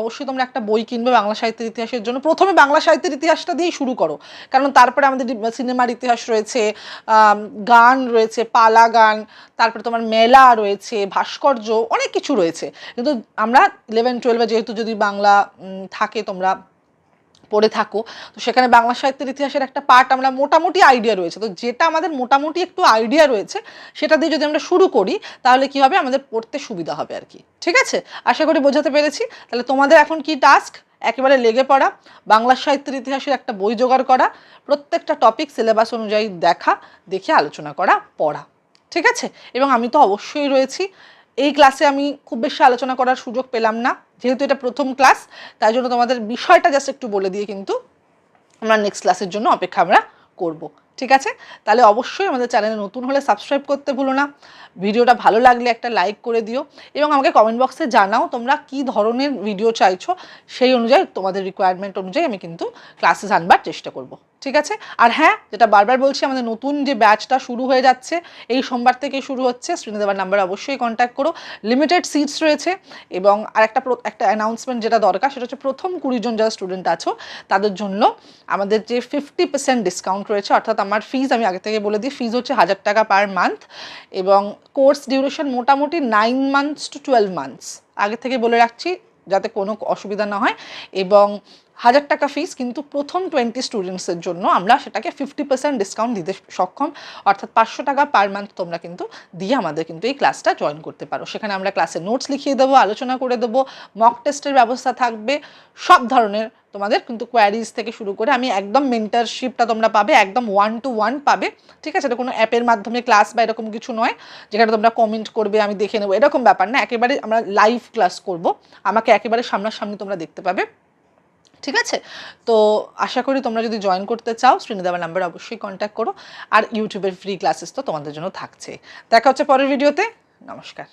অবশ্যই তোমরা একটা বই কিনবে বাংলা সাহিত্যের ইতিহাসের জন্য। প্রথমে বাংলা সাহিত্যের ইতিহাসটা দিয়েই শুরু করো। কারণ তারপরে আমাদের সিনেমার ইতিহাস রয়েছে গান রয়েছে, পালা গান, তারপরে তোমার মেলা রয়েছে, ভাস্কর্য, অনেক কিছু রয়েছে। কিন্তু আমরা ইলেভেন টুয়েলভে যেহেতু যদি বাংলা থাকে তোমরা পড়ে থাকো। তো সেখানে বাংলা সাহিত্যের ইতিহাসের একটা পার্ট আমরা মোটামুটি আইডিয়া রয়েছে। তো যেটা আমাদের মোটামুটি একটু আইডিয়া রয়েছে, সেটা দিয়ে যদি আমরা শুরু করি, তাহলে কি হবে? আমাদের পড়তে সুবিধা হবে আর কি। ঠিক আছে? আশা করি বোঝাতে পেরেছি। তাহলে তোমাদের এখন কি টাস্ক একেবারে লেগে পড়া, বাংলা সাহিত্যের ইতিহাসের একটা বই জোগাড় করা, প্রত্যেকটা টপিক সিলেবাস অনুযায়ী দেখা, দেখে আলোচনা করা, পড়া। ঠিক আছে? এবং আমি তো অবশ্যই রয়েছি। এই ক্লাসে আমি খুব বেশি আলোচনা করার সুযোগ পেলাম না। যেহেতু এটা প্রথম ক্লাস তাই জন্য তোমাদের বিষয়টা জাস্ট একটু বলে দিয়ে কিন্তু আমরা নেক্সট ক্লাসের জন্য অপেক্ষা আমরা করব। ঠিক আছে? তাহলে অবশ্যই আমাদের চ্যানেলে নতুন হলে সাবস্ক্রাইব করতে ভুলো না। ভিডিওটা ভালো লাগলে একটা লাইক করে দিও এবং আমাকে কমেন্ট বক্সে জানাও তোমরা কি ধরনের ভিডিও চাইছো। সেই অনুযায়ী তোমাদের রিকোয়ারমেন্ট অনুযায়ী আমি কিন্তু ক্লাসেস আনবার চেষ্টা করব। ঠিক আছে? আর হ্যাঁ যেটা বারবার বলছি, আমাদের নতুন যে ব্যাচটা শুরু হয়ে যাচ্ছে, এই সোমবার থেকে শুরু হচ্ছে স্ক্রিনে দেওয়ার নাম্বার অবশ্যই কন্ট্যাক্ট করো। লিমিটেড সিটস রয়েছে এবং আর একটা একটা অ্যানাউন্সমেন্ট যেটা দরকার, সেটা হচ্ছে প্রথম কুড়িজন যারা স্টুডেন্ট আছো, তাদের জন্য আমাদের যে ফিফটি পার্সেন্ট ডিসকাউন্ট রয়েছে, অর্থাৎ আমার ফিজ আমি আগে থেকে বলে দিই ফিজ হচ্ছে হাজার টাকা পার মান্থ এবং কোর্স ডিউরেশন মোটামুটি nine months to twelve months আগে থেকে বলে রাখছি, যাতে কোনো অসুবিধা না হয় এবং হাজার টাকা ফিস কিন্তু প্রথম টোয়েন্টি স্টুডেন্টসের জন্য আমরা সেটাকে ফিফটি পার্সেন্ট ডিসকাউন্ট দিতে সক্ষম। অর্থাৎ পাঁচশো টাকা পার মান্থ তোমরা কিন্তু দিয়ে আমাদের কিন্তু এই ক্লাসটা জয়েন করতে পারো। সেখানে আমরা ক্লাসে নোটস লিখিয়ে দেবো, আলোচনা করে দেবো মক টেস্টের ব্যবস্থা থাকবে, সব ধরনের তোমাদের কিন্তু কোয়ারিজ থেকে শুরু করে আমি একদম মেন্টারশিপটা তোমরা পাবে, একদম ওয়ান টু ওয়ান পাবে। ঠিক আছে? এটা কোনো অ্যাপের মাধ্যমে ক্লাস বা এরকম কিছু নয়। যেখানে তোমরা কমেন্ট করবে, আমি দেখে নেব। এরকম ব্যাপার না। একেবারে আমরা লাইভ ক্লাস করব। আমাকে একেবারে সামনাসামনি তোমরা দেখতে পাবে। ঠিক আছে? তো আশা করি তোমরা যদি জয়েন করতে চাও স্ক্রিনে দেওয়ার নাম্বার অবশ্যই কন্ট্যাক্ট করো। আর ইউটিউবের ফ্রি ক্লাসেস তো তোমাদের জন্য থাকছে। দেখা হচ্ছে পরের ভিডিওতে নমস্কার।